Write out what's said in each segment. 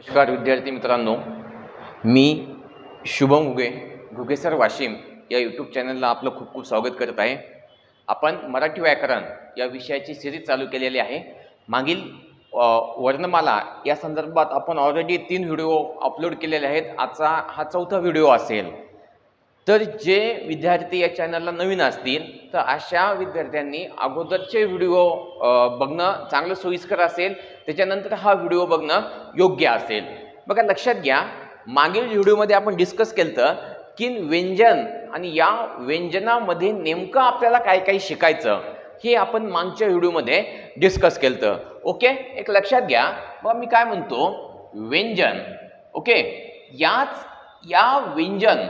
नमस्कार विद्यार्थी मित्रांनो. मी शुभम घुगे घुगेसर वाशिम या यूट्यूब चॅनलला आपलं खूप खूप स्वागत करत आहे. आपण मराठी व्याकरण या विषयाची सिरीज चालू केलेली आहे. मागील वर्णमाला या संदर्भात आपण ऑलरेडी तीन व्हिडिओ अपलोड केलेले आहेत. आजचा हा चौथा व्हिडिओ असेल. तर जे विद्यार्थी या चॅनलला नवीन असतील तर अशा विद्यार्थ्यांनी अगोदरचे व्हिडिओ बघणं चांगलं सोयीस्कर असेल. त्याच्यानंतर हा व्हिडिओ बघणं योग्य असेल. बघा लक्षात घ्या. मागील व्हिडिओमध्ये आपण डिस्कस केलं की व्यंजन आणि या व्यंजनामध्ये नेमकं आपल्याला काय काय शिकायचं हे आपण मागच्या व्हिडिओमध्ये डिस्कस केलं ओके? एक लक्षात घ्या. बघा मी काय म्हणतो? व्यंजन. ओके? याच या व्यंजन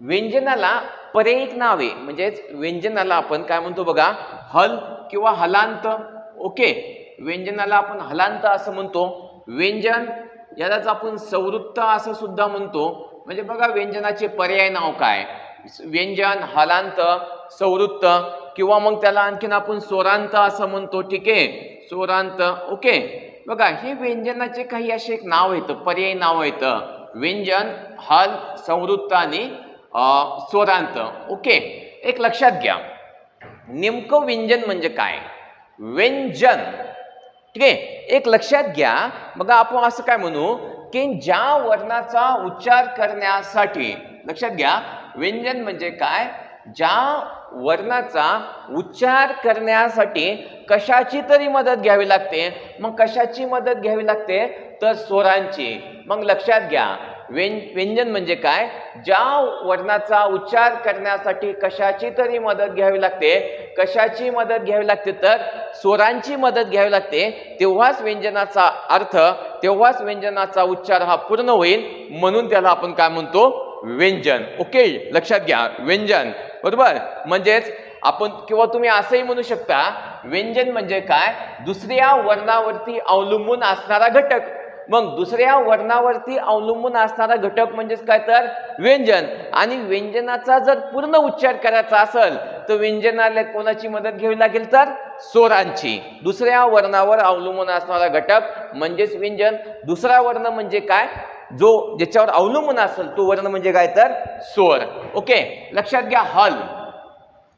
व्यंजनाला पर्यायिक नावे म्हणजेच व्यंजनाला आपण काय म्हणतो बघा? हल किंवा हलांत. ओके? व्यंजनाला आपण हलांत असं म्हणतो. व्यंजन यालाच आपण संवृत्त असं सुद्धा म्हणतो. म्हणजे बघा व्यंजनाचे पर्याय नाव काय? व्यंजन हलांत संवृत्त किंवा मग त्याला आणखीन आपण स्वरांत असं म्हणतो. ठीक आहे? स्वरांत ओके? बघा हे व्यंजनाचे काही असे एक नाव येतं पर्याय नाव येतं. व्यंजन हल संवृत्त आणि स्वरांत ओके एक लक्षात घ्या. नेमकं व्यंजन म्हणजे काय? व्यंजन. ठीक आहे? एक लक्षात घ्या. बघा आपण असं काय म्हणू की ज्या वर्णाचा उच्चार करण्यासाठी लक्षात घ्या व्यंजन म्हणजे काय? ज्या वर्णाचा उच्चार करण्यासाठी कशाची तरी मदत घ्यावी लागते? मग कशाची मदत घ्यावी लागते? तर स्वरांची. मग लक्षात घ्या. व्यं व्यंजन म्हणजे काय? ज्या वर्णाचा उच्चार करण्यासाठी कशाची तरी मदत घ्यावी लागते? कशाची मदत घ्यावी लागते? तर स्वरांची मदत घ्यावी लागते. तेव्हाच व्यंजनाचा अर्थ तेव्हाच व्यंजनाचा उच्चार हा पूर्ण होईल. म्हणून त्याला आपण काय म्हणतो? व्यंजन. ओके? लक्षात घ्या. व्यंजन. बरोबर? म्हणजेच आपण किंवा तुम्ही असंही म्हणू शकता व्यंजन म्हणजे काय? दुसऱ्या वर्णावरती अवलंबून असणारा घटक. मग दुसऱ्या वर्णावरती अवलंबून असणारा घटक म्हणजेच काय तर व्यंजन. आणि व्यंजनाचा जर पूर्ण उच्चार करायचा असेल तर व्यंजनाला कोणाची मदत घ्यावी लागेल तर? स्वरांची दुसऱ्या वर्णावर अवलंबून असणारा घटक म्हणजेच व्यंजन. दुसरा वर्ण म्हणजे काय? जो ज्याच्यावर अवलंबून असेल तो वर्ण म्हणजे काय तर? स्वर ओके? लक्षात घ्या हल.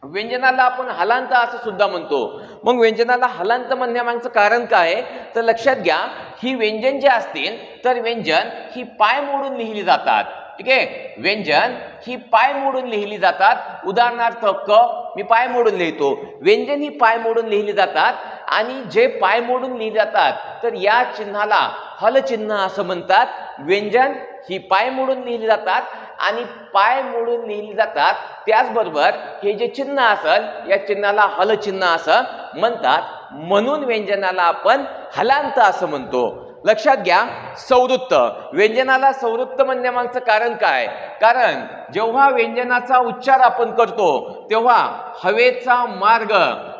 व्यंजनाला आपण हलांत असं सुद्धा म्हणतो. मग व्यंजनाला हलांत म्हणण्यामागचं कारण काय? आहे? तर लक्षात घ्या ही व्यंजन जे असतील तर व्यंजन ही पाय मोडून लिहिली जातात. ठीक आहे? व्यंजन ही पाय मोडून लिहिली जातात. उदाहरणार्थ क मी पाय मोडून लिहितो. व्यंजन ही पाय मोडून लिहिली जातात आणि जे पाय मोडून लिहिली जातात तर या चिन्हाला हलचिन्ह असं म्हणतात. व्यंजन ही पाय मोडून लिहिली जातात आणि पाय मोडून लिहिली जातात. त्याचबरोबर हे जे चिन्ह असल या चिन्हाला हलचिन्ह असं म्हणतात. म्हणून व्यंजनाला आपण हलांत असं म्हणतो. लक्षात घ्या संवृत्त व्यंजनाला संवृत्त म्हणण्यामागचं कारण काय? कारण जेव्हा व्यंजनाचा उच्चार आपण करतो तेव्हा हवेचा मार्ग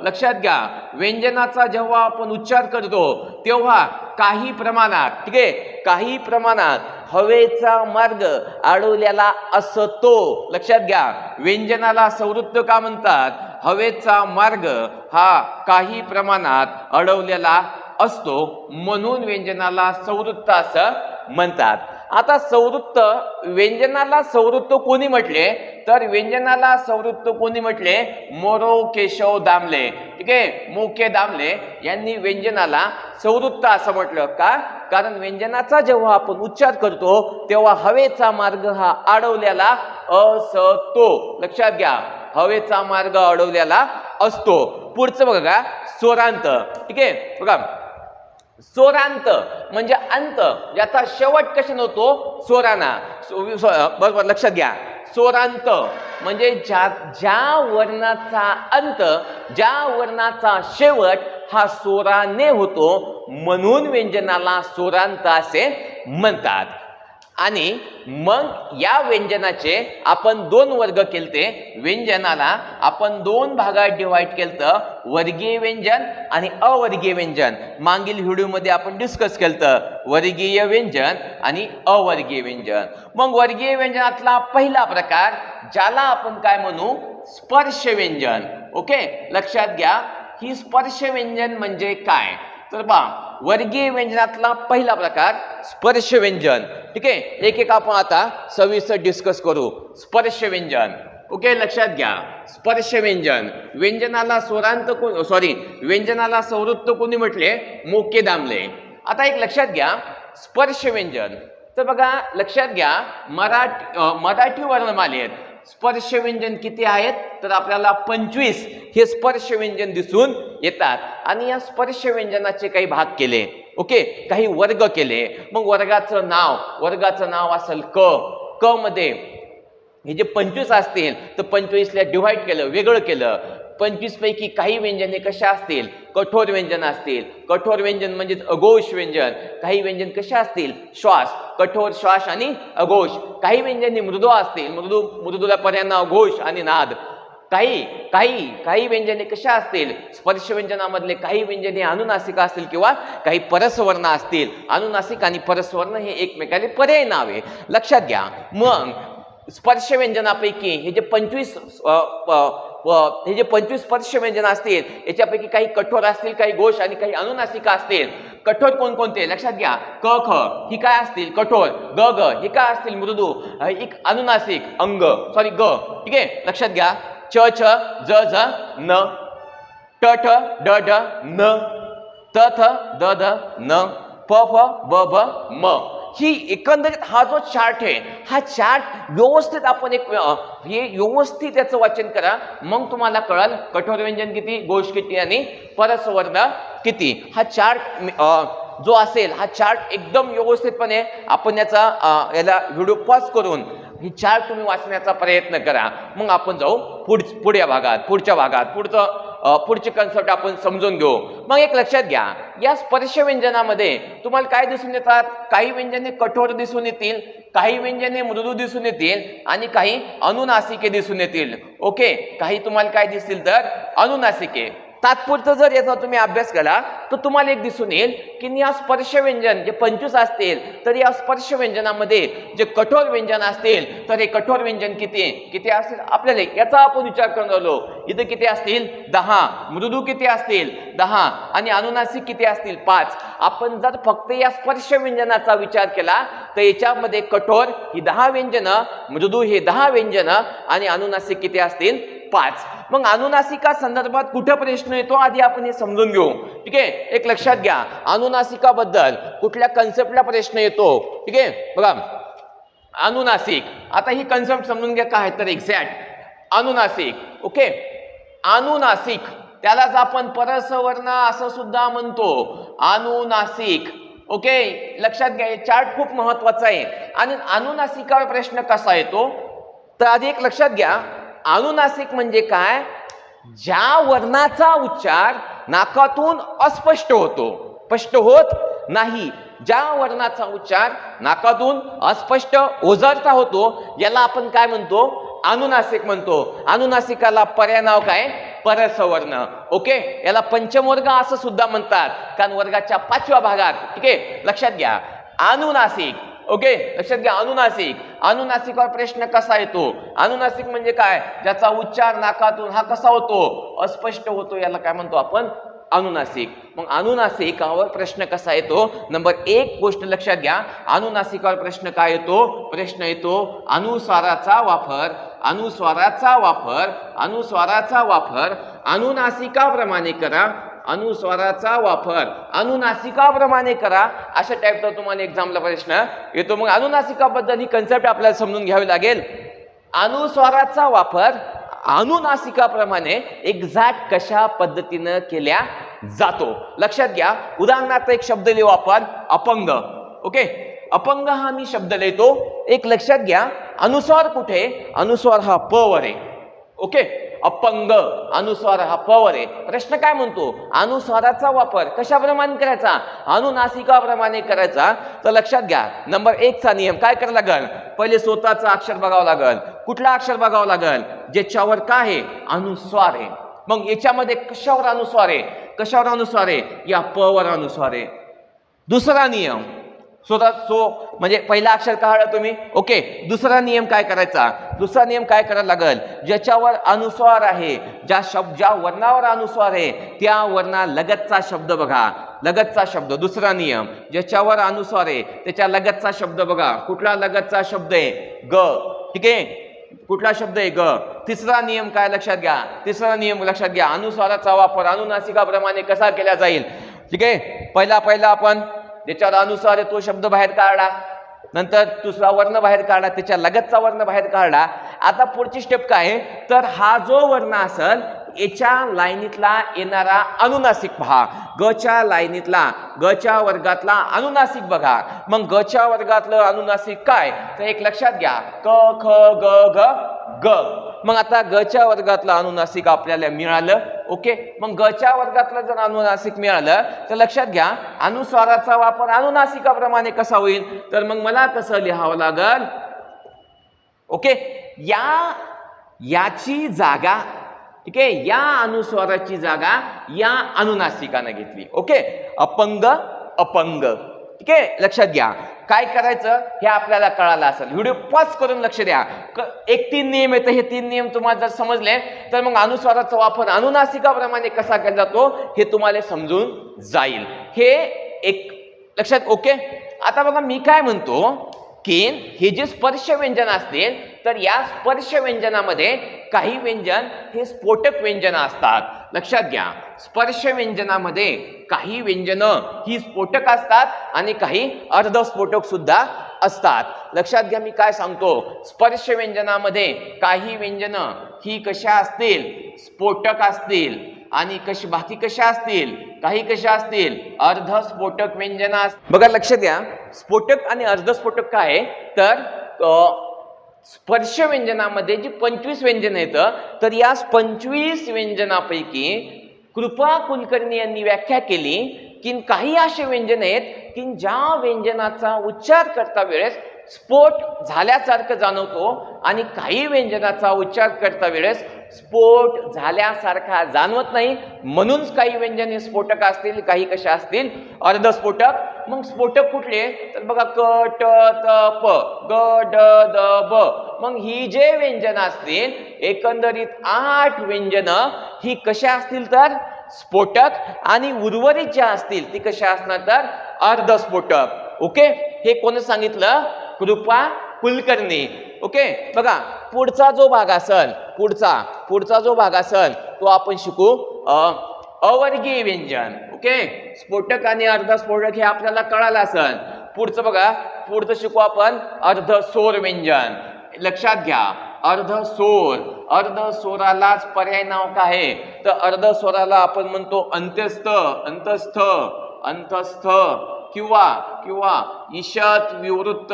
लक्षात घ्या व्यंजनाचा जेव्हा आपण उच्चार करतो तेव्हा काही प्रमाणात ठीक आहे? काही प्रमाणात हवेचा मार्ग अडवलेला असतो लक्षात घ्या व्यंजनाला संवृत्त का म्हणतात? हवेचा मार्ग हा काही प्रमाणात अडवलेला असतो म्हणून व्यंजनाला संवृत्त असं म्हणतात. आता संवृत्त व्यंजनाला संवृत्त कोणी म्हटले? तर व्यंजनाला संवृत्त कोणी म्हटले? मोरो केशव दामले. ठीक आहे? मोके दामले यांनी व्यंजनाला संवृत्त असं म्हटलं का? कारण व्यंजनाचा जेव्हा आपण उच्चार करतो तेव्हा हवेचा मार्ग हा अडवलेला असतो. लक्षात घ्या हवेचा मार्ग अडवलेला असतो. पुढचं बघा स्वरांत ठीक आहे? बघा स्वरांत म्हणजे अंत याचा शेवट कसे नव्हतो? स्वराना बरोबर लक्षात घ्या. स्वरांत म्हणजे ज्या ज्या वर्णाचा अंत ज्या वर्णाचा शेवट हा स्वराने होतो म्हणून व्यंजनाला स्वरांत असे म्हणतात. आणि मग या व्यंजनाचे आपण दोन वर्ग केलते. व्यंजनाला आपण दोन भागात डिवाइड केलं वर्गीय व्यंजन आणि अवर्गीय व्यंजन. मागील व्हिडिओमध्ये आपण डिस्कस केलं वर्गीय व्यंजन आणि अवर्गीय व्यंजन. मग वर्गीय व्यंजनातला पहिला प्रकार ज्याला आपण काय म्हणू? स्पर्श व्यंजन. ओके? लक्षात घ्या. की स्पर्श व्यंजन म्हणजे काय? तर पहा वर्गीय व्यंजनातला पहिला प्रकार स्पर्श व्यंजन. ठीक आहे? एक एक आपण आता सविस्तर डिस्कस करू. स्पर्श व्यंजन. ओके लक्षात घ्या. स्पर्श व्यंजन. व्यंजनाला स्वरांत कोण सॉरी व्यंजनाला संवृत्त कोणी म्हटले? मोके दामले. आता एक लक्षात घ्या. स्पर्श व्यंजन. तर बघा लक्षात घ्या मराठी मराठी वर्णमालेत. स्पर्श व्यंजन किती आहेत? तर आपल्याला पंचवीस हे स्पर्श व्यंजन दिसून येतात. आणि या स्पर्श व्यंजनाचे काही भाग केले. ओके? काही वर्ग केले. मग वर्गाचं नाव वर्गाचं नाव असेल क. क मध्ये हे जे पंचवीस असतील तर पंचवीसला डिव्हाइड केलं वेगळं केलं. पंचवीस पैकी काही व्यंजने कशा असतील? कठोर व्यंजन असतील. कठोर व्यंजन म्हणजे अघोष व्यंजन. काही व्यंजन कशा असतील? श्वास. कठोर श्वास आणि अघोष. काही व्यंजने मृदू असतील. मृदू मृदूला पर्यांना अघोष आणि नाद. काही काही काही व्यंजने कशा असतील? स्पर्श व्यंजनामधले काही व्यंजने अनुनासिक असतील किंवा काही परस्वर्ण असतील. अनुनासिक आणि परस्वर्ण हे एकमेकाचे पर्याय नावे लक्षात घ्या. मग स्पर्श व्यंजनापैकी हे जे पंचवीस हे जे पंचवीस स्पर्श व्यंजन असतील याच्यापैकी काही कठोर असतील काही घोष आणि काही अनुनासिका असतील कठोर कोणकोणते? लक्षात घ्या. क ख ही काय असतील? कठोर. ग ग हे काय असतील? मृदू. एक अनुनासिक अंग. सॉरी ग. ठीक आहे? लक्षात घ्या. च छ ज झ न. ट ठ ड ढ न. त थ द ध न. प फ ब भ म. ही एकंदरीत हा जो चार्ट आहे हा चार्ट व्यवस्थित आपण एक हे व्यवस्थित याचं वाचन करा. मग तुम्हाला कळाल कठोर व्यंजन किती गोष किती आणि परसवर्ण किती. हा चार्ट जो असेल हा चार्ट एकदम व्यवस्थितपणे आपण याचा याला व्हिडिओ पॉज करून ही चार्ट तुम्ही वाचण्याचा प्रयत्न करा. मग आपण जाऊ पुढ पुढच्या भागात पुढच्या भागात पुढचं पुढचे कन्सेप्ट आपण समजून घेऊ. मग एक लक्षात घ्या या स्पर्श व्यंजनामध्ये तुम्हाला काय दिसून येतात? काही व्यंजने कठोर दिसून येतील काही व्यंजने मृदू दिसून येतील आणि काही अनुनासिके दिसून येतील. ओके? काही तुम्हाला काय दिसतील तर अनुनासिके तात्पुरतं जर याचा तुम्ही अभ्यास केला तर तुम्हाला एक दिसून येईल की या स्पर्श व्यंजन जे पंचवीस असतील तर या स्पर्श व्यंजनामध्ये जे कठोर व्यंजन असतील तर हे कठोर व्यंजन किती? किती असतील? आपल्याला याचा आपण विचार करून राहिलो. इथं किती असतील? दहा. मृदू किती असतील? दहा. आणि अनुनासिक किती असतील? पाच. आपण जर फक्त या स्पर्श व्यंजनाचा विचार केला तर याच्यामध्ये कठोर ही दहा व्यंजनं मृदू हे दहा व्यंजनं आणि अनुनासिक किती असतील? पाच. मग अनुनासिका संदर्भात कुठं प्रश्न येतो? आधी आपण हे समजून घेऊ. ठीक आहे? एक लक्षात घ्या. अनुनासिकाबद्दल कुठल्या कन्सेप्टला प्रश्न येतो? ठीक आहे? बघा. अनुनासिक. आता ही कन्सेप्ट समजून घ्या काय तर एक्झॅक्ट अनुनासिक. ओके? अनुनासिक. त्यालाच आपण परसवर्ण असं सुद्धा म्हणतो. अनुनासिक. ओके? लक्षात घ्या हे चार्ट खूप महत्त्वाचा आहे. आणि अनुनासिकावर प्रश्न कसा येतो? तर आधी एक लक्षात घ्या. अनुनासिक म्हणजे काय? ज्या वर्णाचा उच्चार नाकातून अस्पष्ट होतो. स्पष्ट होत नाही. ज्या वर्णाचा उच्चार नाकातून अस्पष्ट ओझरता होतो याला आपण काय म्हणतो? अनुनासिक म्हणतो. अनुनासिकाला पर्याय नाव काय? परसवर्ण. ओके? याला पंचमवर्ग असं सुद्धा म्हणतात. कारण वर्गाच्या पाचव्या भागात. ठीक आहे? लक्षात घ्या. अनुनासिक. ओके? लक्षात घ्या अनुनासिक. अनुनासिकावर प्रश्न कसा येतो? अनुनासिक म्हणजे काय? ज्याचा उच्चार नाकातून हा कसा होतो? अस्पष्ट होतो याला काय म्हणतो आपण? अनुनासिक. मग अनुनासिकावर प्रश्न कसा येतो? नंबर एक गोष्ट लक्षात घ्या. अनुनासिकावर प्रश्न काय येतो? प्रश्न येतो अनुस्वाराचा वापर. अनुस्वाराचा वापर. अनुस्वाराचा वापर. अनुनासिकाप्रमाणे करा. अनुस्वाराचा वापर. अनुनासिकाप्रमाणे करा. अशा टाईपचा तुम्हाला एक्झामला प्रश्न. येतो मग अनुनासिकाबद्दल ही कन्सेप्ट आपल्याला समजून घ्यावी लागेल. अनुस्वाराचा वापर अनुनासिकाप्रमाणे एक्झॅक्ट कशा पद्धतीनं केल्या जातो. लक्षात घ्या. उदाहरणार्थ एक शब्द लिहू आपण अपंग. ओके अपंग हा मी शब्द लिहितो. एक लक्षात घ्या. अनुस्वार कुठे? अनुस्वार हा प वर. आहे ओके अपंग अनुस्वार हा पवर आहे. प्रश्न काय म्हणतो? अनुस्वाराचा वापर कशाप्रमाणे करायचा? अनुनासिकाप्रमाणे करायचा. तर लक्षात घ्या नंबर एकचा नियम काय करावं लागल? पहिले स्वतःचा अक्षर बघावं लागल. कुठला अक्षर बघावं लागल? ज्याच्यावर काय आहे? अनुस्वार आहे. मग याच्यामध्ये कशावर अनुस्वार आहे? कशावर अनुस्वार आहे? या पवर अनुस्वार आहे. दुसरा नियम स्वतः सो म्हणजे पहिला अक्षर काढला तुम्ही? ओके दुसरा नियम काय करायचा? दुसरा नियम काय करायला लागल? ज्याच्यावर अनुस्वार आहे ज्या शब्द ज्या वर्णावर अनुस्वार आहे त्या वर्णा लगतचा शब्द बघा. लगतचा शब्द दुसरा नियम. ज्याच्यावर अनुस्वार आहे त्याच्या लगतचा शब्द बघा. कुठला लगतचा शब्द आहे? ग. ठीक आहे? कुठला शब्द आहे? ग. तिसरा नियम काय लक्षात घ्या? तिसरा नियम लक्षात घ्या. अनुस्वाराचा वापर अनुनासिकाप्रमाणे कसा केला जाईल? ठीक आहे? पहिला पहिला आपण ज्याच्यावर अनुस्वार आहे तो शब्द बाहेर काढला नंतर दुसरा वर्ण बाहेर काढला त्याच्या लगतचा वर्ण बाहेर काढला. आता पुढची स्टेप काय तर हा जो वर्ण असेल याच्या लाईनीतला येणारा अनुनासिक पहा गच्या लाईनीतला गच्या वर्गातला अनुनासिक बघा. मग गच्या वर्गातलं अनुनासिक काय? तर एक लक्षात घ्या. क ख ग ग ग. मग आता गच्या वर्गातलं अनुनासिक आपल्याला मिळालं. ओके? मग गच्या वर्गातलं जर अनुनासिक मिळालं तर लक्षात घ्या. अनुस्वाराचा वापर अनुनासिकाप्रमाणे कसा होईल? तर मग मला कसं लिहावं लागल. ओके? या याची जागा ठीक आहे या अनुस्वाराची जागा या अनुनासिकानं घेतली ओके अपंग अपंग ठीक आहे लक्षात घ्या. काय करायचं? हे आपल्याला कळालं असेल. व्हिडिओ पॉज करून लक्ष द्या. क- एक तीन नियम येतं. हे तीन नियम तुम्हाला जर समजले तर मग अनुस्वाराचा वापर अनुनासिकाप्रमाणे कसा केला जातो हे तुम्हाला समजून जाईल. हे एक लक्षात ओके आता बघा मी काय म्हणतो की हे जे स्पर्श व्यंजन असतील तर या स्पर्श व्यंजनामध्ये काही व्यंजन हे स्फोटक व्यंजन असतात. लक्षात घ्या. स्पर्श व्यंजनामध्ये काही व्यंजन ही स्फोटक असतात आणि काही अर्धस्फोटक सुद्धा असतात. लक्षात घ्या मी काय सांगतो. स्पर्श व्यंजनामध्ये काही व्यंजन ही कशा असतील? स्फोटक असतील. आणि कशी बाकी कशा असतील? काही कशा असतील? अर्धस्फोटक व्यंजना बघा लक्ष द्या स्फोटक आणि अर्धस्फोटक काय तर स्पर्श व्यंजनामध्ये जी पंचवीस व्यंजन येतं तर या पंचवीस व्यंजनापैकी कृपा कुलकर्णी यांनी व्याख्या केली की काही असे व्यंजन आहेत की ज्या व्यंजनाचा उच्चार करता वेळेस स्फोट झाल्यासारखं जाणवतो आणि काही व्यंजनाचा उच्चार करता वेळेस स्फोट झाल्यासारखा जाणवत नाही. म्हणूनच काही व्यंजन हे स्फोटक असतील काही कशा असतील? अर्धस्फोटक. मग स्फोटक कुठले? तर बघा क ट त प ग ड द ब. मग ही जे व्यंजन असतील एकंदरीत आठ व्यंजन ही कशा असतील तर? स्फोटक आणि उर्वरित ज्या असतील ती कशा असणार तर? अर्धस्फोटक. ओके? हे कोण सांगितलं? कृपा कुलकर्णी. ओके? बघा पुढचा जो भाग असल पुढचा पुढचा जो भाग असल तो आपण शिकू अवर्गीय व्यंजन ओके स्फोटक आणि अर्धस्फोटक हे आपल्याला कळालं असल. पुढचं बघा पुढचं शिकू आपण अर्ध सोर व्यंजन. लक्षात घ्या अर्ध सोर अर्ध स्वरालाच पर्याय नाव काय आहे? तर अर्ध स्वराला आपण म्हणतो अंत्यस्थ अंतस्थ अंतस्थ किंवा किंवा ईशत विवृत्त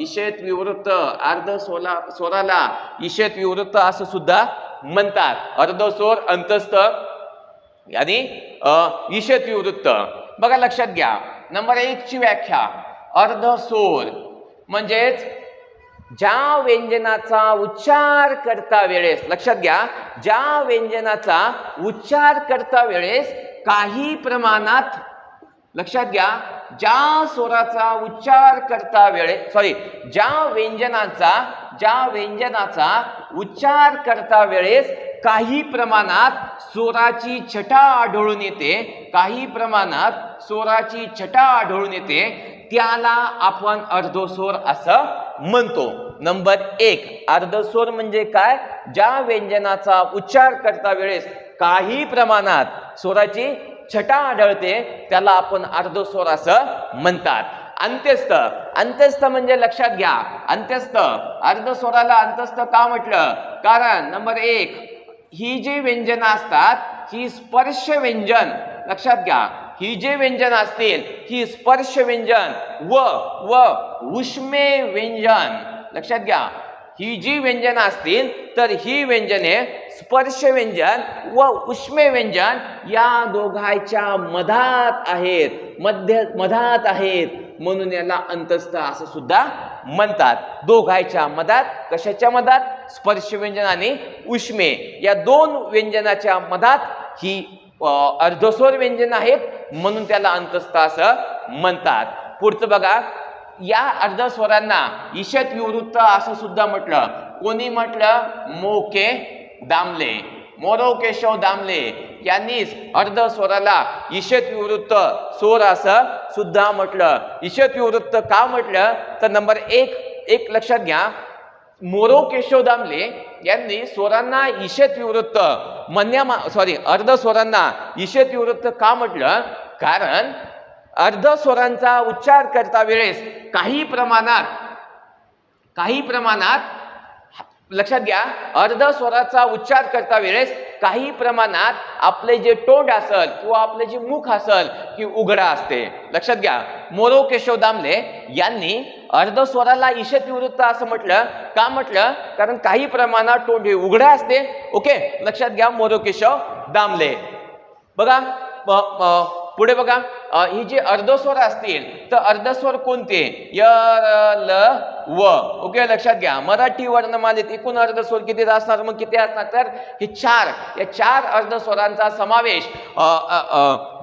ईशेत विवृत्त अर्ध सोला स्वराला ईशेत विवृत्त असं सुद्धा म्हणतात. अर्ध स्वर अंतस्थ आणि ईशती वृत्त. बघा लक्षात घ्या. नंबर एक ची व्याख्या. अर्ध सोर. म्हणजेच ज्या व्यंजनाचा उच्चार करता वेळेस लक्षात घ्या ज्या व्यंजनाचा उच्चार करता वेळेस काही प्रमाणात लक्षात घ्या ज्या स्वराचा उच्चार करता वेळे सॉरी ज्या व्यंजनाचा ज्या व्यंजनाचा उच्चार करता वेळेस काही प्रमाणात स्वराची छटा आढळून येते. काही प्रमाणात स्वराची छटा आढळून येते. त्याला आपण अर्धस्वर असं म्हणतो. नंबर एक अर्धस्वर म्हणजे काय? ज्या व्यंजनाचा उच्चार करता वेळेस काही प्रमाणात स्वराची छटा आढळते त्याला आपण अर्धस्वर असं म्हणतात. अंत्यस्थ अंत्यस्थ म्हणजे लक्षात घ्या. अंत्यस्थ. अर्धस्वराला अंत्यस्थ का म्हटलं? कारण नंबर एक ही जी व्यंजन असतात ही स्पर्श व्यंजन. लक्षात घ्या. ही जे व्यंजन असतील ही स्पर्श व्यंजन व व उष्मे व्यंजन. लक्षात घ्या. ही जी व्यंजन असतील तर ही व्यंजने स्पर्श व्यंजन व उष्मे व्यंजन या दोघांच्या मधात आहेत. मध्य मधात आहेत. म्हणून याला अंतस्थ असं सुद्धा म्हणतात. दोघांच्या मधात कशाच्या मधात? स्पर्श व्यंजन आणि उष्मे. या दोन व्यंजनाच्या मधात ही अर्धस्वर व्यंजन आहेत म्हणून त्याला अंतस्थ असं म्हणतात. पुढचं बघा. या अर्धस्वरांना ईशत विवृत्त असं सुद्धा म्हटलं. कोणी म्हटलं? मोके दामले. मोरो केशव दामले. यांनीच अर्ध स्वराला ईशत विवृत्त स्वर असं सुद्धा म्हटलं. ईशत विवृत्त का म्हटलं? तर नंबर एक एक लक्षात घ्या. मोरो केशव दामले यांनी स्वरांना ईशत विवृत्त म्हणण्या सॉरी अर्ध स्वरांना ईशत विवृत्त का म्हटलं? कारण अर्ध स्वरांचा उच्चार करता वेळेस काही प्रमाणात काही प्रमाणात लक्षात घ्या अर्ध स्वराचा उच्चार करता वेळेस काही प्रमाणात आपले जे तोंड असल किंवा आपले जे मुख असल की उघडा असते. लक्षात घ्या. मोरो केशव दामले यांनी अर्ध स्वराला ईशत निवृत्त असं म्हटलं. का म्हटलं? कारण काही प्रमाणात तोंड हे उघडा असते. ओके? लक्षात घ्या मोरो केशव दामले. बघा पुढे बघा ही जी अर्धस्वर असतील तर अर्धस्वर कोणते? य ल व. ओके लक्षात घ्या. मराठी वर्णमालेत एकूण अर्धस्वर किती असणार? मग किती असणार? तर हे चार या चार अर्धस्वरांचा समावेश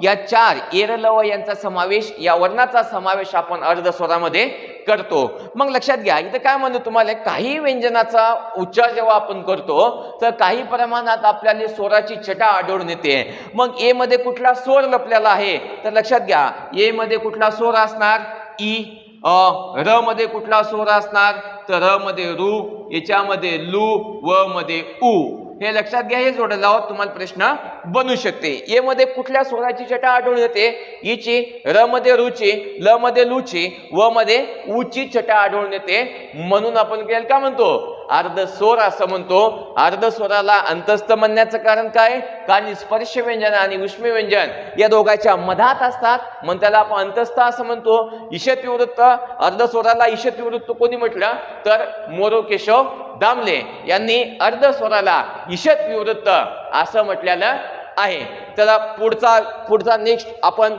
या चार एरलव व यांचा समावेश या वर्णाचा समावेश आपण अर्धस्वरामध्ये करतो. मग लक्षात घ्या इथं काय म्हणतो तुम्हाला काही व्यंजनाचा उच्चार जेव्हा आपण करतो तर काही प्रमाणात आपल्याला स्वराची छटा आढळून येते. मग ए मध्ये कुठला स्वर लपलेला आहे? तर लक्षात घ्या ए मध्ये कुठला स्वर असणार? ई. अ. र मध्ये कुठला स्वर असणार? तर र मध्ये रू याच्यामध्ये लू व मध्ये उ. हे लक्षात घ्या हे जोडलं आहोत तुम्हाला प्रश्न बनू शकते. ए मध्ये कुठल्या स्वराची छटा आढळून येते? इची र मध्ये रुची ल मध्ये लुची व मध्ये उची छटा आढळून येते. म्हणून आपण काय का म्हणतो? अर्ध स्वर असं म्हणतो. अर्ध स्वराला अंतस्थ म्हणण्याचं कारण काय? कारण स्पर्श व्यंजन आणि उष्मी व्यंजन या दोघांच्या मधात असतात. म्हणून त्याला आपण अंतस्थ असं म्हणतो. ईशतिवृत्त अर्धस्वराला अर्ध स्वराला कोणी म्हटलं? तर मोरो केशव दामले यांनी अर्ध स्वराला ईशत विवृत्त असं म्हटलेलं आहे. त्याला पुढचा पुढचा नेक्स्ट आपण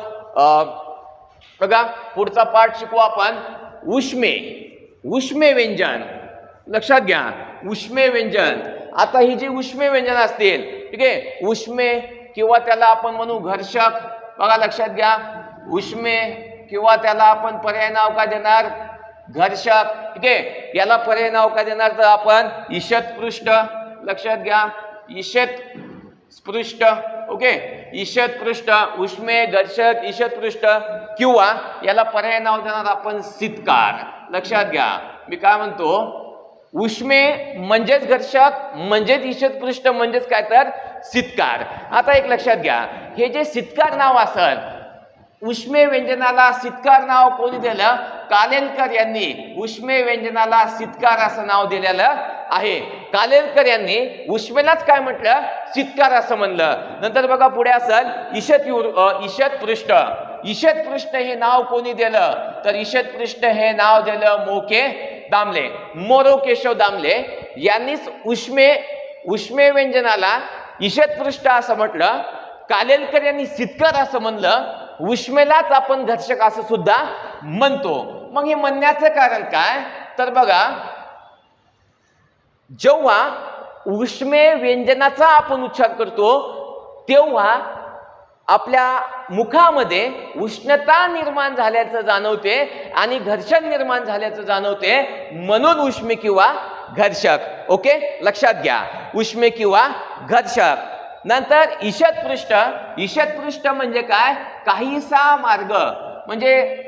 बघा पुढचा पाठ शिकू आपण. उष्मे उष्मे व्यंजन. लक्षात घ्या. उष्मे व्यंजन. आता ही जी उष्मे व्यंजन असतील ठीक आहे? उष्मे किंवा त्याला आपण म्हणू घर्षक. बघा लक्षात घ्या. उष्मे किंवा त्याला आपण पर्याय नाव का देणार? घर्षक. ठीक आहे? याला पर्याय नाव का देणार तर आपण ईशतपृष्ठ लक्षात घ्या. ईशत स्पृष्ट ओके? ईशतपृष्ठ उष्मे घर्षक ईशतपृष्ठ किंवा याला पर्याय नाव देणार आपण सितकार. लक्षात घ्या. मी काय म्हणतो? उष्मे म्हणजेच घर्षक म्हणजेच ईषद पृष्ठ म्हणजेच काय तर सितकार. आता एक लक्षात घ्या हे जे सितकार नाव असत उष्मे व्यंजनाला सितकार नाव कोणी दिलं? कालेलकर यांनी उष्मे व्यंजनाला सितकार असं नाव दिलेलं आहे. कालेलकर यांनी उष्मेलाच काय म्हटलं? सितकार असं म्हणलं. नंतर बघा पुढे असल ईशत ईशत पृष्ठ ईशत पृष्ठ हे नाव कोणी दिलं? तर ईशत पृष्ठ हे नाव दिलं मोके दामले मोरो केशव दामले यांनीच उष्मे उष्मे व्यंजनाला इशतपृष्ठ असं म्हटलं. कालेलकर यांनी सितकर असं म्हणलं. उष्मेलाच आपण घर्षक असं सुद्धा म्हणतो. मग हे म्हणण्याचं कारण काय? तर बघा जेव्हा उष्मे व्यंजनाचा आपण उच्चार करतो तेव्हा आपल्या मुखामध्ये उष्णता निर्माण झाल्याचं जाणवते आणि घर्षण निर्माण झाल्याचं जाणवते. म्हणून उष्मे किंवा घर्षक. ओके? लक्षात घ्या. उष्मे किंवा घर्षक. नंतर ईशतपृष्ठ पृष्ठ पृष्ठ म्हणजे काय? काहीसा मार्ग. म्हणजे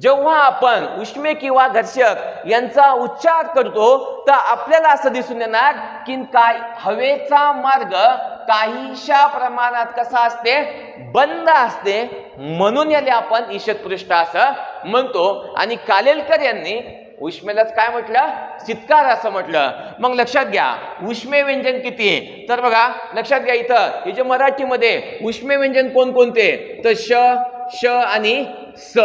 जेव्हा आपण उष्मे किंवा घर्षक यांचा उच्चार करतो तर आपल्याला असं दिसून येणार की काय? हवेचा मार्ग काहीशा प्रमाणात कसा असते? बंद असते. म्हणून याला आपण ईशतपृष्ठ असं म्हणतो. आणि कालेलकर यांनी उष्मेलाच काय म्हटलं? सितकार असं म्हटलं. मग लक्षात घ्या उष्मे व्यंजन किती? आहे तर बघा लक्षात घ्या इथं हे जे मराठीमध्ये उष्मे व्यंजन कोणकोणते? तर श श आणि स.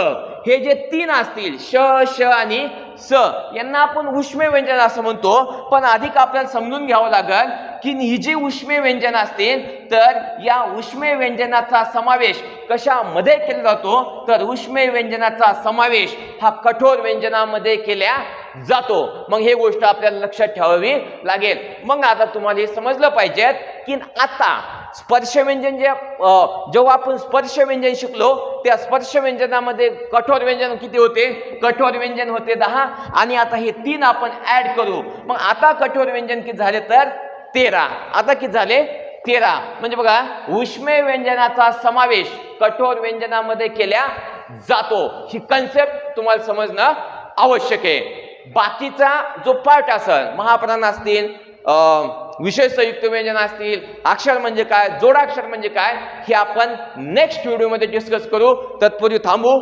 हे जे तीन असतील श श आणि स. यांना आपण उष्मे व्यंजन असं म्हणतो पण अधिक आपल्याला समजून घ्यावं लागेल की ही जी उष्मे व्यंजन असतील तर या उष्मे व्यंजनाचा समावेश कशामध्ये केला जातो? तर उष्मे व्यंजनाचा समावेश हा कठोर व्यंजनामध्ये केल्या जातो. मग हे गोष्ट आपल्याला लक्षात ठेवावी लागेल. मग आता तुम्हाला हे समजलं पाहिजेत की आता स्पर्श व्यंजन जे जेव्हा आपण स्पर्श व्यंजन शिकलो त्या स्पर्श व्यंजनामध्ये कठोर व्यंजन किती होते? कठोर व्यंजन होते दहा. आणि आता हे तीन आपण ऍड करू. मग आता कठोर व्यंजन किती झाले तर? तेरा. आता किती झाले? तेरा. म्हणजे बघा उष्मे व्यंजनाचा समावेश कठोर व्यंजनामध्ये केल्या जातो. ही कन्सेप्ट तुम्हाला समजणं आवश्यक आहे. बाकीचा जो पार्ट असेल महाप्राण असतील विशेष संयुक्त व्यंजन असतील अक्षर म्हणजे काय जोडाक्षर म्हणजे काय हे आपण नेक्स्ट व्हिडिओमध्ये डिस्कस करू. तत्पूर्वी थांबू.